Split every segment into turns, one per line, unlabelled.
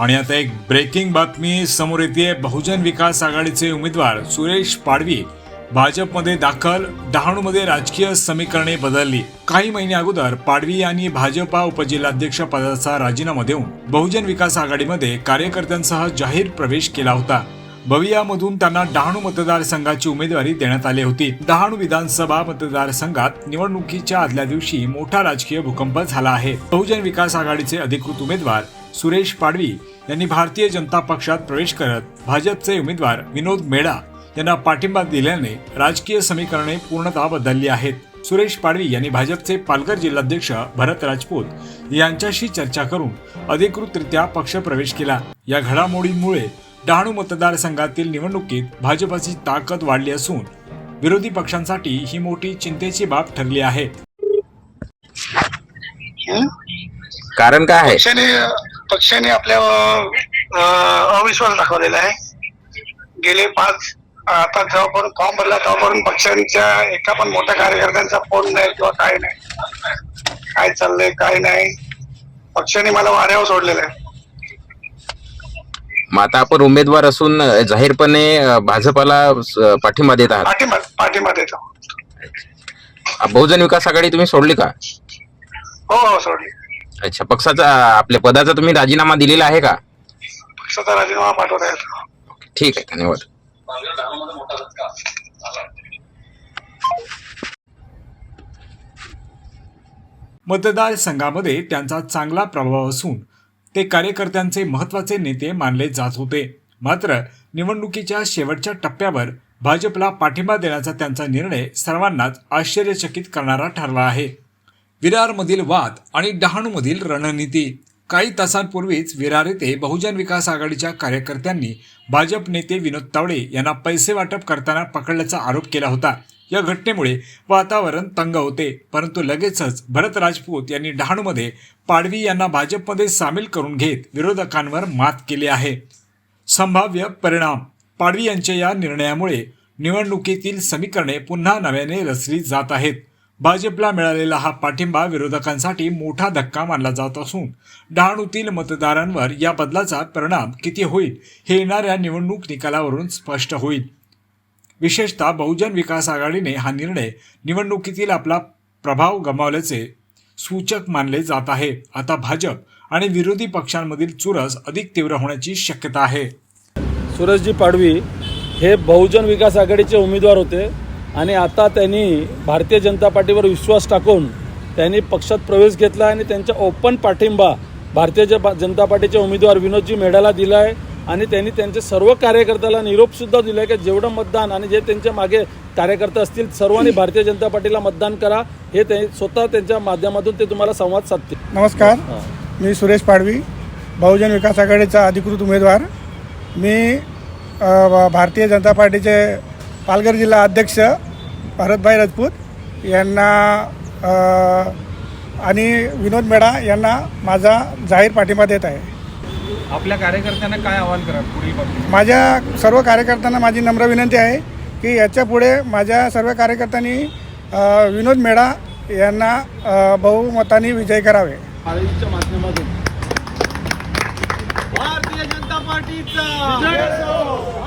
आणि आता एक ब्रेकिंग बातमी समोर येते बहुजन विकास आघाडीचे उमेदवार सुरेश पाडवी भाजपमध्ये दाखल डहाणूमध्ये राजकीय समीकरणे बदलली. काही महिने अगोदर पाडवी यांनी भाजपा उपजिल्हाध्यक्ष पदाचा राजीनामा देऊन बहुजन विकास आघाडीमध्ये कार्यकर्त्यांसह जाहीर प्रवेश केला होता. बवियामधून त्यांना डहाणू मतदारसंघाची उमेदवारी देण्यात आली होती. डहाणू विधानसभा मतदारसंघात निवडणुकीच्या आदल्या दिवशी मोठा राजकीय भूकंप झाला आहे. बहुजन विकास आघाडीचे अधिकृत उमेदवार सुरेश पाडवी यांनी भारतीय जनता पक्षात प्रवेश करत भाजपचे उमेदवार विनोद मेडा यांना पाठिंबा दिल्याने राजकीय समीकरणे पूर्णतः बदलली आहेत. सुरेश पाडवी यांनी भाजपचे पालघर जिल्हाध्यक्ष भरत राजपूत यांच्याशी चर्चा करून अधिकृतरित्या पक्ष प्रवेश केला. या घडामोडींमुळे डहाणू मतदारसंघातील निवडणुकीत भाजपची ताकद वाढली असून विरोधी पक्षांसाठी ही मोठी चिंतेची बाब ठरली आहे?
कारण काय आहे?
पक्षाने आपल्या अविश्वास दाखवलेला आहे. गेले पाच आता जेव्हापर्यंत फॉर्म भरला तेव्हापर्यंत पक्षांच्या एका पण मोठ्या कार्यकर्त्यांचा फोन नाही किंवा काय नाही. काय चाललंय काय नाही. पक्षाने मला वाऱ्यावर सोडलेलं आहे.
मग आता आपण उमेदवार असून जाहीरपणे भाजपाला पाठिंबा देत आहात.
पाठिंबा पाठिंबा देतो.
बहुजन विकास आघाडी तुम्ही सोडली का?
हो हो सोडली.
अच्छा पक्षाचा आपल्या पदाचा तुम्ही राजीनामा दिलेला आहे का?
पक्षाचा राजीनामा पाठवता येतो
ठीक आहे धन्यवाद.
मतदारसंघामध्ये त्यांचा चांगला प्रभाव असून ते कार्यकर्त्यांचे महत्त्वाचे नेते मानले जात होते. मात्र निवडणुकीच्या शेवटच्या टप्प्यावर भाजपला पाठिंबा देण्याचा त्यांचा निर्णय सर्वांनाच आश्चर्यचकित करणारा ठरला आहे. विरारमधील वाद आणि डहाणूमधील रणनीती. काही तासांपूर्वीच विरार येथे बहुजन विकास आघाडीच्या कार्यकर्त्यांनी भाजप नेते विनोद तावडे यांना पैसे वाटप करताना पकडल्याचा आरोप केला होता. या घटनेमुळे वातावरण तंग होते परंतु लगेचच भरत राजपूत यांनी डहाणूमध्ये पाडवी यांना भाजपमध्ये सामील करून घेत विरोधकांवर मात केली आहे. संभाव्य परिणाम. पाडवी यांच्या या निर्णयामुळे निवडणुकीतील समीकरणे पुन्हा नव्याने रचली जात आहेत. भाजपला मिळालेला हा पाठिंबा विरोधकांसाठी मोठा धक्का मानला जात असून डहाणूतील मतदारांवर या बदलाचा परिणाम किती होईल हे येणाऱ्या निवडणूक निकालावरून स्पष्ट होईल. विशेषतः बहुजन विकास आघाडीने हा निर्णय निवडणुकीतील आपला प्रभाव गमावल्याचे सूचक मानले जात आहे. आता भाजप आणि विरोधी पक्षांमधील चुरस अधिक तीव्र होण्याची शक्यता आहे.
सुरजजी पाडवी हे बहुजन विकास आघाडीचे उमेदवार होते. आणि आता त्यांनी भारतीय जनता पार्टीवर विश्वास टाकून त्यांनी पक्षात प्रवेश घेतला आणि त्यांचा ओपन पाठिंबा भारतीय ज- जनता पार्टीचे उमेदवार विनोदजी मेढाला दिला आहे आणि त्यांनी त्यांच्या सर्व कार्यकर्त्याला निरोपसुद्धा दिला आहे की जेवढं मतदान आणि जे त्यांच्या मागे कार्यकर्ते असतील सर्वांनी भारतीय जनता पार्टीला मतदान करा. हे ते स्वतः त्यांच्या माध्यमातून ते तुम्हाला संवाद साधतील.
नमस्कार. मी सुरेश पाडवी बहुजन विकास आघाडीचा अधिकृत उमेदवार. मी भारतीय जनता पार्टीचे पालघर जिल्हा अध्यक्ष भरतभाई राजपूत यांना आणि विनोद मेढा यांना माझा जाहीर पाठिंबा देत आहे.
आपल्या कार्यकर्त्यांना काय आवाहन करा पुढील
माझ्या सर्व कार्यकर्त्यांना माझी नम्र विनंती आहे की याच्यापुढे माझ्या सर्व कार्यकर्त्यांनी विनोद मेढा यांना बहुमताने विजय करावे.
माध्यमातून.
भारतीय जनता पार्टीचा. भारतीय जनता पार्टीचा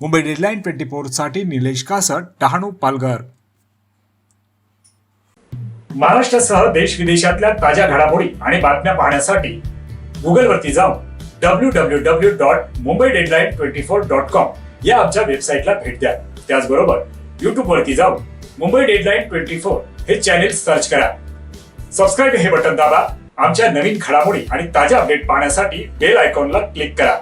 मुंबई डेडलाईन ट्वेंटी फोरसाठी निलेश कासट डहाणू पालघर. महाराष्ट्रासह देश विदेशातल्या ताज्या घडामोडी आणि बातम्या पाहण्यासाठी गुगलवरती जाऊन W W W dot Mumbai deadline twenty four dot com या आमच्या वेबसाईटला भेट द्या. त्याचबरोबर युट्यूब वरती जाऊन मुंबई डेडलाईन ट्वेंटी फोर हे चॅनेल सर्च करा. सबस्क्राईब हे बटन दाबा. आमच्या नवीन घडामोडी आणि ताज्या अपडेट पाहण्यासाठी बेल आयकॉनला क्लिक करा.